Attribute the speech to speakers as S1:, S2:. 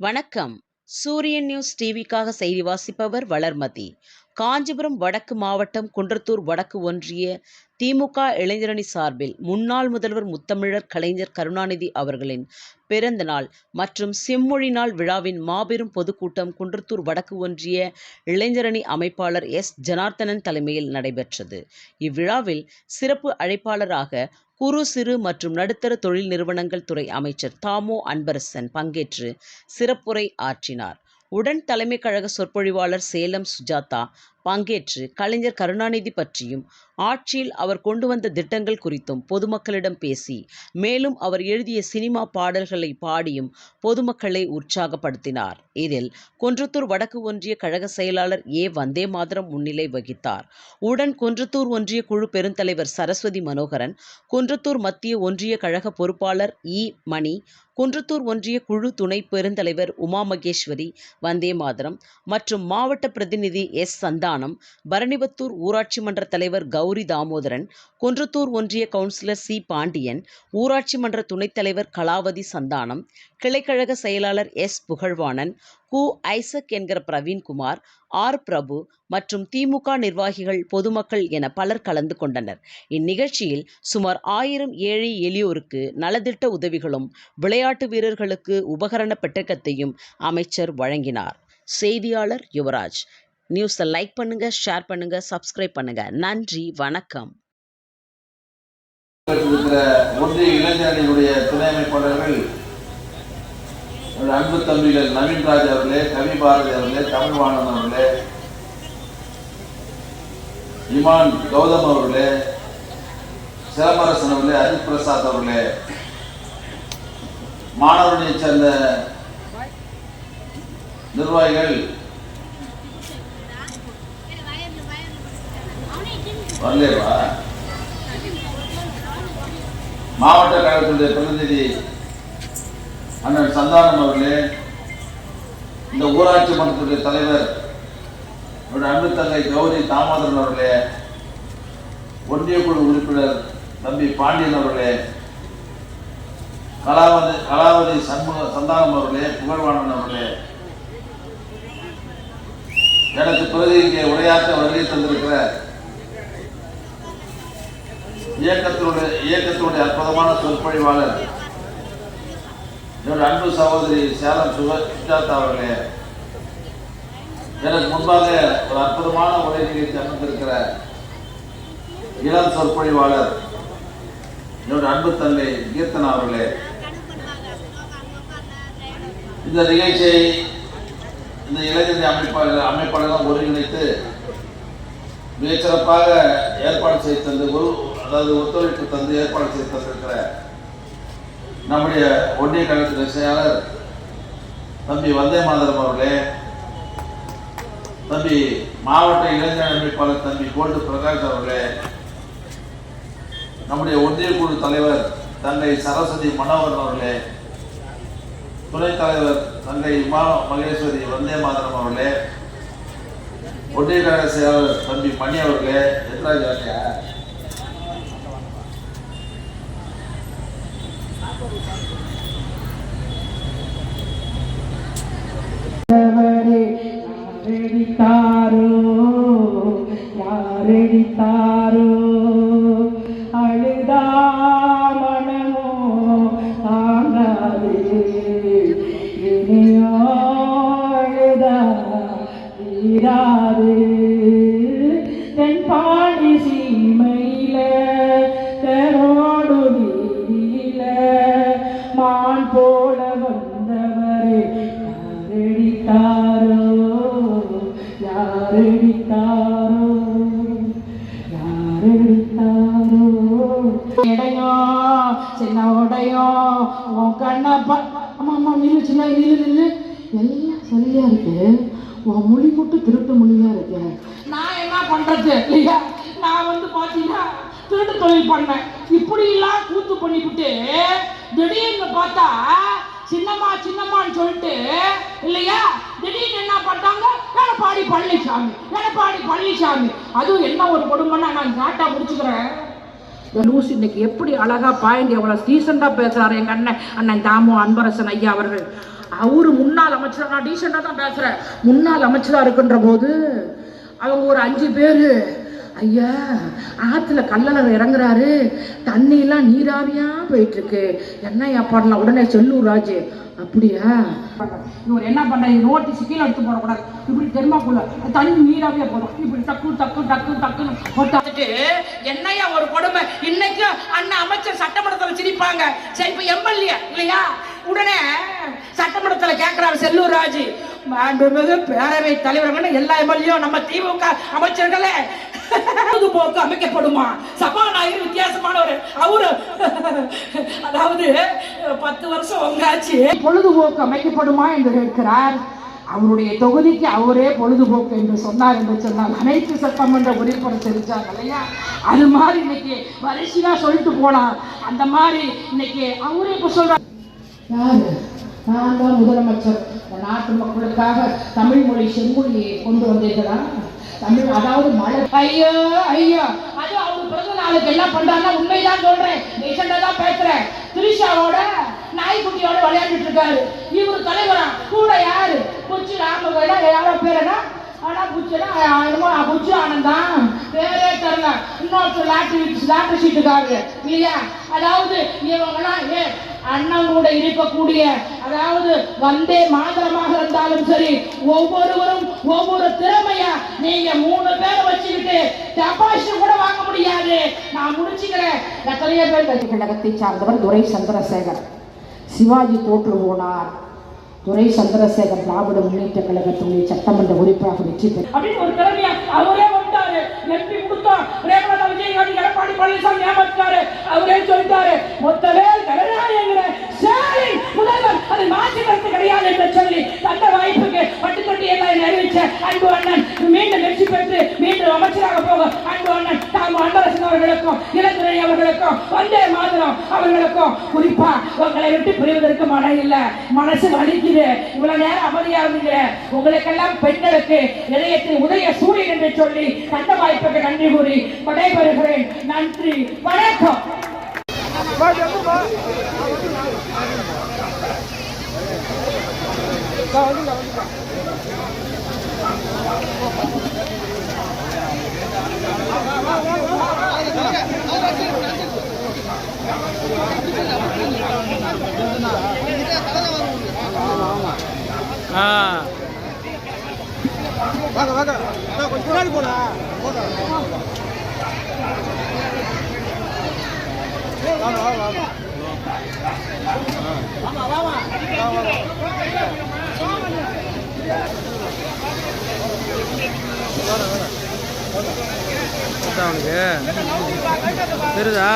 S1: வணக்கம். சூரியன் நியூஸ் டிவிக்காக செய்தி வாசிப்பவர் வளர்மதி. காஞ்சிபுரம் வடக்கு மாவட்டம் குன்றத்தூர் வடக்கு ஒன்றிய திமுக இளைஞரணி சார்பில் முன்னாள் முதல்வர் முத்தமிழர் கலைஞர் கருணாநிதி அவர்களின் பிறந்த நாள் மற்றும் செம்மொழி நாள் விழாவின் மாபெரும் பொதுக்கூட்டம் குன்றத்தூர் வடக்கு ஒன்றிய இளைஞரணி அமைப்பாளர் எஸ். ஜனார்த்தனன் தலைமையில் நடைபெற்றது. இவ்விழாவில் சிறப்பு அழைப்பாளராக குறு சிறு மற்றும் நடுத்தர தொழில் நிறுவனங்கள் துறை அமைச்சர் தாமோ அன்பரசன் பங்கேற்று சிறப்புரை ஆற்றினார். உடன் தலைமை கழக சொற்பொழிவாளர் சேலம் சுஜாதா பங்கேற்று கலைஞர் கருணாநிதி பற்றியும் ஆட்சியில் அவர் கொண்டு வந்த திட்டங்கள் குறித்தும் பொதுமக்களிடம் பேசி மேலும் அவர் எழுதிய சினிமா பாடல்களை பாடியும் பொதுமக்களை உற்சாகப்படுத்தினார். இதில் குன்றத்தூர் வடக்கு ஒன்றிய கழக செயலாளர் ஏ. வந்தே மாதரம் முன்னிலை வகித்தார். உடன் குன்றத்தூர் ஒன்றிய குழு பெருந்தலைவர் சரஸ்வதி மனோகரன் குன்றத்தூர் மத்திய ஒன்றிய கழக பொறுப்பாளர் இ. மணி குன்றத்தூர் ஒன்றிய குழு துணை பெருந்தலைவர் உமா மகேஸ்வரி வந்தே மாதரம் மற்றும் மாவட்ட பிரதிநிதி எஸ். சந்தானம் பரணிபத்தூர் ஊராட்சி மன்ற தலைவர் கௌரி தாமோதரன் குன்றத்தூர் ஒன்றிய கவுன்சிலர் சி. பாண்டியன் ஊராட்சி மன்ற துணைத் தலைவர் கலாவதி சந்தானம் கிளைக்கழக செயலாளர் எஸ். புகழ்வாணன் கு. ஐசக் என்கிற பிரவீன்குமார் ஆர். பிரபு மற்றும் திமுக நிர்வாகிகள் பொதுமக்கள் என பலர் கலந்து கொண்டனர். இந்நிகழ்ச்சியில் சுமார் ஆயிரம் ஏழை எளியோருக்கு நலத்திட்ட உதவிகளும் விளையாட்டு வீரர்களுக்கு உபகரண பெட்டகத்தையும் அமைச்சர் வழங்கினார். செய்தியாளர் யுவராஜ். நியூஸை லைக் பண்ணுங்க ஷேர் பண்ணுங்க சப்ஸ்கிரைப் பண்ணுங்க. நன்றி வணக்கம்.
S2: ஒன்றிய இளைஞரணியினுடைய துணை அமைப்பாளர்கள் அன்பு தம்பிகள் நவீன்ராஜ் அவர்களே கவி பாரதி அவர்களே தமிழ்வாணன் அவர்களே இமான் கௌதம் அவர்களே சிலம்பரசன் அவர்களே அஜித் பிரசாத் அவர்களே மாணவர்களை சேர்ந்த நிர்வாகிகள் வரலேவா மாவட்ட கழகத்துடைய பிரதிநிதி அண்ணன் சந்தானம் அவர்களே இந்த ஊராட்சி மன்றத்துடைய தலைவர் என்னுடைய அன்பு தங்கை கௌரி தாமோதரன் அவர்களே ஒன்றிய குழு உறுப்பினர் தம்பி பாண்டியன் அவர்களே கலாவதி கலாவதி சண்முக சந்தானம் அவர்களே புகழ்வாணன் அவர்களே எனக்கு பிறகு இங்கே உரையாற்ற வருகை தந்திருக்கிற இயக்கத்தினுடைய இயக்கத்தினுடைய அற்புதமான சொற்பொழிவாளர் என்னுடைய அன்பு சகோதரி சேலம் சுக சுஜாதா அவர்களே எனக்கு முன்பாக ஒரு அற்புதமான உரை நிகழ்ச்சி அமர்ந்திருக்கிற இளம் சொற்பொழிவாளர் என்னுடைய அன்பு தந்தை கீர்த்தனா அவர்களே. இந்த நிகழ்ச்சியை இந்த இளைஞர் அமைப்பாளர் அமைப்பாளர்கள் ஒருங்கிணைத்து மிகச்சிறப்பாக ஏற்பாடு செய்து தந்து ஒரு அதாவது ஒத்துழைப்பு தந்து ஏற்பாடு செய்து தந்திருக்கிற நம்முடைய ஒன்றிய கழகத்தின் செயலாளர் தம்பி வந்தே மாதரம் அவர்களே தம்பி மாவட்ட இளைஞர் அமைப்பாளர் தம்பி கோல்டு பிரகாஷ் அவர்களே நம்முடைய ஒன்றிய குழு தலைவர் தங்கை சரஸ்வதி மனோகரன் அவர்களே துணைத் தலைவர் தங்கை உமா மகேஸ்வரி வந்தே மாதரம் அவர்களே ஒன்றிய செயலாளர் தம்பி மணி அவர்களே எத்ராஜ்
S3: வாட்டியா யாரடித்தாரோ? யாரடித்தாரோ? சின்ன உடையும் உன் கண்ணப்பா பா அம்மா அம்மா நில்லு சின்ன நில்லு நில்லு. எல்லாம் சரியா இருக்கு. உன் மொழி மட்டும் திருட்டு மொழியா இருக்கு. நான் என்ன பண்றது இல்லையா? நான் வந்து பாத்தீங்கன்னா திருட்டு தொழில் பண்ணேன். இப்படி எல்லாம் கூத்து பண்ணிவிட்டு திடீர்னு பார்த்தா சின்னம்மா சின்னம்மான்னு சொல்லிட்டு இல்லையா? திடீர்னு என்ன பண்ணிட்டாங்க? எடப்பாடி பழனிசாமி எடப்பாடி பழனிசாமி. அதுவும் என்ன ஒரு கொடுமைன்னா நான் காட்டா முடிச்சுக்கிறேன். லூசி இன்னைக்கு எப்படி அழகா பாயிண்ட் எவ்வளவு டீசெண்டா பேசுறாரு எங்க அண்ணன்? அண்ணன் தாமு அன்பரசன் ஐயா அவர்கள். அவரு முன்னாள் அமைச்சர்? நான் டீசெண்டாக தான் பேசுறேன். முன்னாள் அமைச்சரா இருக்குன்ற போது அவங்க ஒரு அஞ்சு பேர் ஐயா ஆற்றுல கல்லளவு இறங்குறாரு. தண்ணியெல்லாம் நீராவியாக போயிட்டுருக்கு. என்னையா பண்ணலாம் உடனே செல்லூர் ராஜு. அப்படியா? இவர் என்ன பண்ணுற நோட்டீஸ் கீழே எடுத்து போடக்கூடாது. இப்படி தெருமாக்குள்ள தண்ணி நீராவியாக போடும் இப்படி டக்கு டக்கு டக்கு டக்குன்னு போட்டாச்சுட்டு என்னையா ஒரு கொடுமை? இன்னைக்கும் அண்ணன் அமைச்சர் சட்டமன்றத்தில் சிரிப்பாங்க. சரி இப்போ எம்எல்ஏ இல்லையா? உடனே சட்டமன்றத்தில் கேட்குறாரு செல்லூர் ராஜு. மாண்புமிகு பேரவை தலைவர்கள் எல்லா எம்எல்ஏ நம்ம திமுக அமைச்சர்களே. பொழுதுபோக்கு அமைக்கப்படுமா? சபாநாயகர் வித்தியாசமானவர். அவரு. அதாவது பத்து வருஷம் உங்காச்சு பொழுதுபோக்கு அமைக்கப்படுமா என்று கேட்கிறார். அவருடைய தொகுதிக்கு அவரே பொழுதுபோக்கு என்று சொன்னார் என்று சொன்னால் அனைத்து சட்டமன்ற உறுப்பினர் தெரிஞ்சாங்க இல்லையா? அது மாதிரி இன்னைக்கு வரிசையா சொல்லிட்டு போலாம். அந்த மாதிரி இன்னைக்கு அவரே இப்ப சொல்றாரு. நான் தான் முதலமைச்சர். இந்த நாட்டு மக்களுக்காக தமிழ் மொழி செம்மொழியை கொண்டு வந்தீர்களா? தமிழ் அதாவது மழை. ஐயோ ஐயோ. அது அவங்க பிறந்த நாளுக்கு எல்லாம் பண்றாங்கன்னா உண்மைதான் சொல்றேன். ரீசெண்டா தான் பேசுறேன். திரிஷாவோட நாய்க்குட்டியோட விளையாண்டுட்டு இருக்காரு. இவரு தலைவரா? கூட யாரு? குச்சி ராமகோயில யாரோ பேர் என்ன? ஆனா புச்சுனா என்னமோ புச்சு ஆனந்தான். பேரே தரல இன்னொருத்தர் லாட்டரி லாட்டரி சீட்டுக்காக இல்லையா அதாவது இவங்கெல்லாம் ஏ அண்ணன் கூட இருக்கக்கூடிய அதாவது வந்தே மாதரமாக இருந்தாலும் சரி ஒவ்வொருவரும் ஒவ்வொரு திறமையா நீங்க மூணு பேரை வச்சுக்கிட்டு டெபாசிட் கூட வாங்க முடியாது. நான் முடிச்சுக்கிறேன். எத்தனையோ பேர் கட்சி கழகத்தை சார்ந்தவர் துரை சந்திரசேகர் சிவாஜி தோற்று போனார். துரை சந்திரசேகர் திராவிட முன்னேற்ற கழகத்துடைய சட்டமன்ற உறுப்பினராக வெற்றி பெற்றார் அப்படின்னு ஒரு திறமையா அவரே எம்பி கொடுத்தோம் ரேவதா விஜயகாந்தி எடப்பாடி பழனிசாமி ஏமாத்தாரு அவரே சொல்லிட்டாரு மொத்தமே ஜனநாயகங்கிற சரி முதல்வர் அது மாற்றுகிறது கிடையாது என்று சொல்லி தந்த வாய்ப்புக்கு பட்டுக்கட்டி எல்லாம் அறிவிச்ச அன்பு அண்ணன் மீண்டும் வெற்றி பெற்று மீண்டும் அமைச்சராக போக அன்பு அண்ணன் தாமு அன்பரசன் அவர்களுக்கும் இளந்துரை அவர்களுக்கும் வந்தே மாதிரம் அவர்களுக்கும் குறிப்பா உங்களை விட்டு பிரிவதற்கு மனம் இல்ல. மனசு வலிக்குது. இவ்வளவு நேரம் அமைதியா இருந்தீங்க உங்களுக்கெல்லாம் பெண்களுக்கு இதயத்தில் உதய சூரியன் என்று சொல்லி தந்த வாய்ப்புக்கு நன்றி கூறி விடைபெறுகிறேன். நன்றி. வணக்கம்.
S4: ஆ. வாங்க வாங்க. நான் கொஞ்சம் முன்னாடி போனா போதும் வாங்க வாங்க. வாங்க அவனுக்கு தெரியுதா